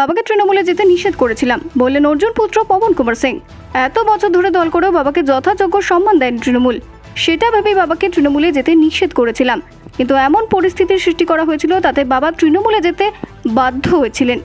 বাবাকে তৃণমূলে যেতে নিষেধ করেছিলাম, বললেন অর্জুন পুত্র পবন কুমার সিং। এত বছর ধরে দল করেও বাবাকে যথাযোগ্য সম্মান দেন তৃণমূল। সেটা ভেবেই বাবাকে তৃণমূলে যেতে নিষেধ করেছিলাম। কিন্তু এমন পরিস্থিতির সৃষ্টি করা হয়েছিল, তাতে বাবা তৃণমূলে যেতে বাধ্য হয়েছিলেন।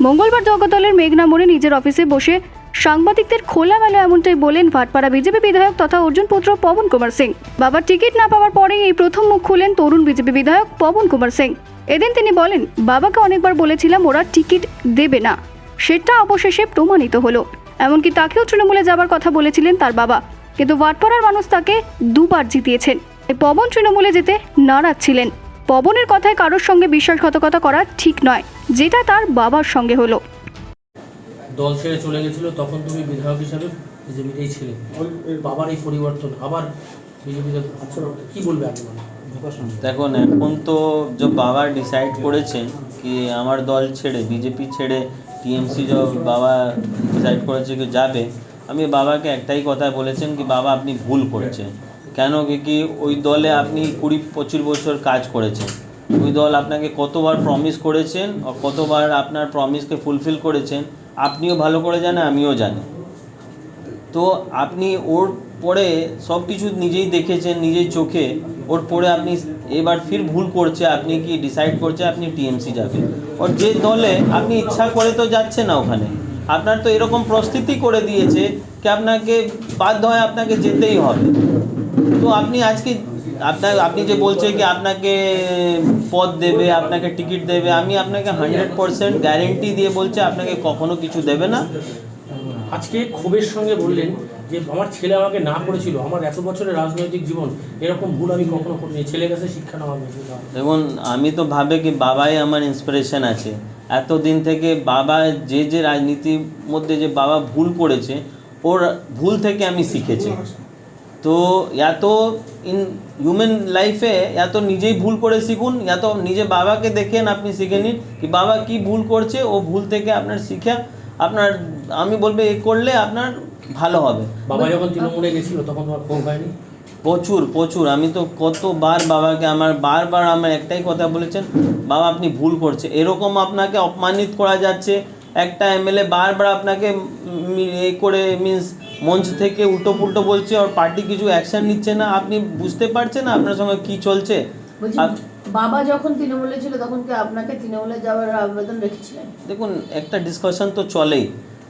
মঙ্গলবার জগদলের মেঘনা মোড়ে নিজের অফিসে বসে সাংবাদিকদের খোলামেলা এমনটাই বলেন ভাটপাড়া বিজেপি বিধায়ক তথা অর্জুন পুত্র পবন কুমার সিং। বাবার টিকিট না পাওয়ার পরেই এই প্রথম মুখ খুলেন তরুণ বিজেপি বিধায়ক পবন কুমার সিং। এদিন তিনি বলেন, বাবাকে অনেকবার বলেছিলাম ওরা টিকিট দেবে না। সেটা অবশেষে প্রমাণিত হলো। এমনকি তাকেও তৃণমূলে যাবার কথা বলেছিলেন তার বাবা। কিন্তু ভাটপাড়ার মানুষ তাকে দুবার জিতিয়েছেন। পবন তৃণমূলে যেতে নারাজ ছিলেন। পবনের কথায় কারোর সঙ্গে বিশ্বাসঘাতকতা করা ঠিক নয় যেটা তার বাবার সঙ্গে হলো। দল ছেড়ে চলে গেছিল তখন তুমি বিধায়ক হিসাবে বিজেপিতেই ছিলে। বাবার এই পরিবর্তন আবার বিজেপিতে কি বলবে আগে মানে দেখুন এখন তো যে বাবা ডিসাইড করেছে কি আমার দল ছেড়ে বিজেপি ছেড়ে টিএমসি যে বাবা ডিসাইড করেছে কি যাবে আমি বাবাকে একটাই কথা বলেছেন কি বাবা আপনি ভুল করছেন। কেন? কি ওই দলে আপনি কুড়ি, পঁচিশ বছর কাজ করেছেন। ওই দল আপনাকে কতবার প্রমিস করেছেন কতবার আপনার প্রমিসকে ফুলফিল করেছেন? আপনিও ভালো করে জানেন, আমিও জানি। তো আপনি ওর পরে সব কিছু নিজেই দেখেছেন, নিজের চোখে। ওর পরে আপনি এবার ফির ভুল করছে, আপনি কি ডিসাইড করছে, আপনি টিএমসি যাবেন। ওর যে দলে আপনি ইচ্ছা করে তো যাচ্ছে না ওখানে। আপনার তো এরকম প্রস্তুতি করে দিয়েছে, কি আপনাকে বাধ্য হয় আপনাকে যেতেই হবে। তো আপনি আজকে আপনার আপনি যে বলছে কি আপনাকে পদ দেবে আপনাকে টিকিট দেবে আমি আপনাকে হান্ড্রেড পারসেন্ট গ্যারেন্টি দিয়ে বলছে আপনাকে কখনো কিছু দেবে না। আজকে ক্ষোভের সঙ্গে বললেন যে আমার ছেলে আমাকে না করেছিল আমার এত বছরের রাজনৈতিক জীবন এরকম ভুল আমি কখনো করিনি ছেলে কাছে শিক্ষা নেওয়া দেখুন আমি তো ভাবে কি বাবাই আমার ইন্সপিরেশন আছে। এতদিন থেকে বাবা যে যে রাজনীতির মধ্যে যে বাবা ভুল করেছে ওর ভুল থেকে আমি শিখেছি। তো এত ইন হিউম্যান লাইফে এত নিজেই ভুল করে শিখুন এত নিজে বাবাকে দেখেন আপনি শিখে নিন কি বাবা কি ভুল করছে ও ভুল থেকে আপনার শিখে আপনার আমি বলব এ করলে আপনার ভালো হবে। বাবা যখন তৃণমূলে গেছিল তখন তোমার ক্ষোভ হয়নি? প্রচুর প্রচুর। আমি তো কতবার বাবাকে আমার বারবার আমার একটাই কথা বলেছেন বাবা আপনি ভুল করছে। এরকম আপনাকে অপমানিত করা যাচ্ছে একটা এমএলএ বারবার আপনাকে এ করে মিন্স মঞ্চ থেকে উল্টো পুল্টো বলছে আর পার্টি কিছু অ্যাকশন নিচ্ছে না। আপনি বুঝতে পারছেন না আপনার সঙ্গে কি চলছে? বাবা যখন তৃণমূলে ছিল তখন কি আপনাকে তৃণমূলে যাওয়ার আবেদন রেখেছিলেন? দেখুন একটা ডিসকাশন তো চলেই।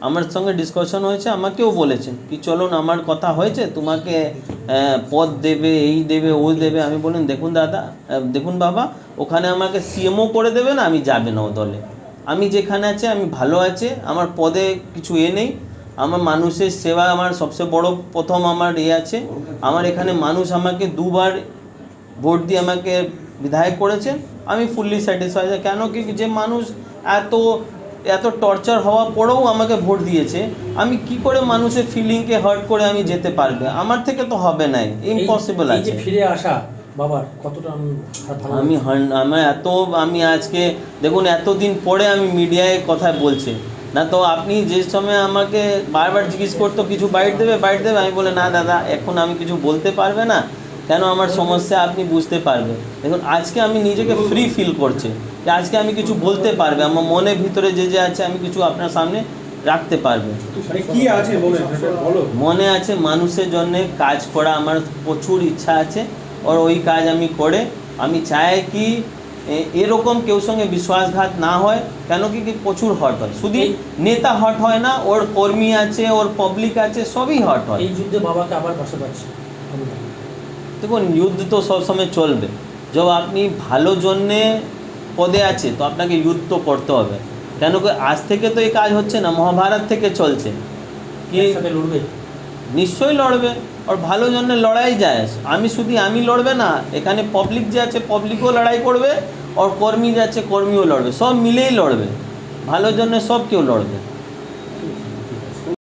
আমার সঙ্গে ডিসকাশন হয়েছে আমাকেও বলেছেন কি চলুন আমার কথা হয়েছে তোমাকে পদ দেবে এই দেবে ও দেবে। আমি বললেন দেখুন দাদা দেখুন বাবা ওখানে আমাকে সিএমও করে দেবে না আমি যাবে না ও দলে। আমি যেখানে আছে আমি ভালো আছে আমার পদে কিছু এ নেই। আমার মানুষের সেবা আমার সবচেয়ে বড় প্রথম আমার এ আছে। আমার এখানে মানুষ আমাকে দুবার ভোট দিয়ে আমাকে বিধায়ক করেছে। আমি ফুললি স্যাটিসফাইড কেন কি যে মানুষ এত এত টর্চার হওয়া পরেও আমাকে ভোট দিয়েছে। আমি কি করে মানুষের ফিলিংকে হার্ট করে আমি যেতে পারবে? আমার থেকে তো হবে নাই ইম্পসিবল আছে। ফিরে আসা বাবার কতটা আমি আমি আমার এত আমি আজকে দেখুন এতদিন পরে আমি মিডিয়ায় কথা বলছি। না তো আপনি যে সময় আমাকে বারবার জিজ্ঞেস করতো কিছু বাইট দেবে বাইট দেবে? আমি বলে না দাদা এখন আমি কিছু বলতে পারবে না। কেন আমার সমস্যা আপনি বুঝতে পারবে? দেখুন আজকে আমি নিজেকে ফ্রি ফিল করছি যে আজকে আমি কিছু বলতে পারবে আমার মনের ভিতরে যে যে আছে আমি কিছু আপনার সামনে রাখতে পারবে। মানে কি আছে মনে আছে মানুষের জন্য কাজ করা আমার প্রচুর ইচ্ছা আছে ওর ওই কাজ আমি করে আমি চাই কি এরকম কেউ সঙ্গে বিশ্বাসঘাত না হয় কেন কি কি প্রচুর হট হয়। শুধু নেতা হট হয় না ওর কর্মী আছে ওর পাবলিক আছে সবই হট হয়। এই যুদ্ধে বাবাকে আবার বসে পাচ্ছি। দেখুন যুদ্ধ তো সবসময় চলবে। যখন আপনি ভালো জন্যে পদে আছে তো আপনাকে যুদ্ধ তো করতে হবে। কেন কি আজ থেকে তো এই কাজ হচ্ছে না মহাভারত থেকে চলছে। কি সাথে লড়বে? নিশ্চয়ই লড়বে। আর ভালো জন্য লড়াই যায়। আমি শুধু আমি লড়বে না এখানে পাবলিক যে আছে পাবলিকও লড়াই করবে। আর কর্মী যাচ্ছে কর্মীও লড়বে সব মিলেই লড়বে ভালোর জন্য সব কেউ লড়বে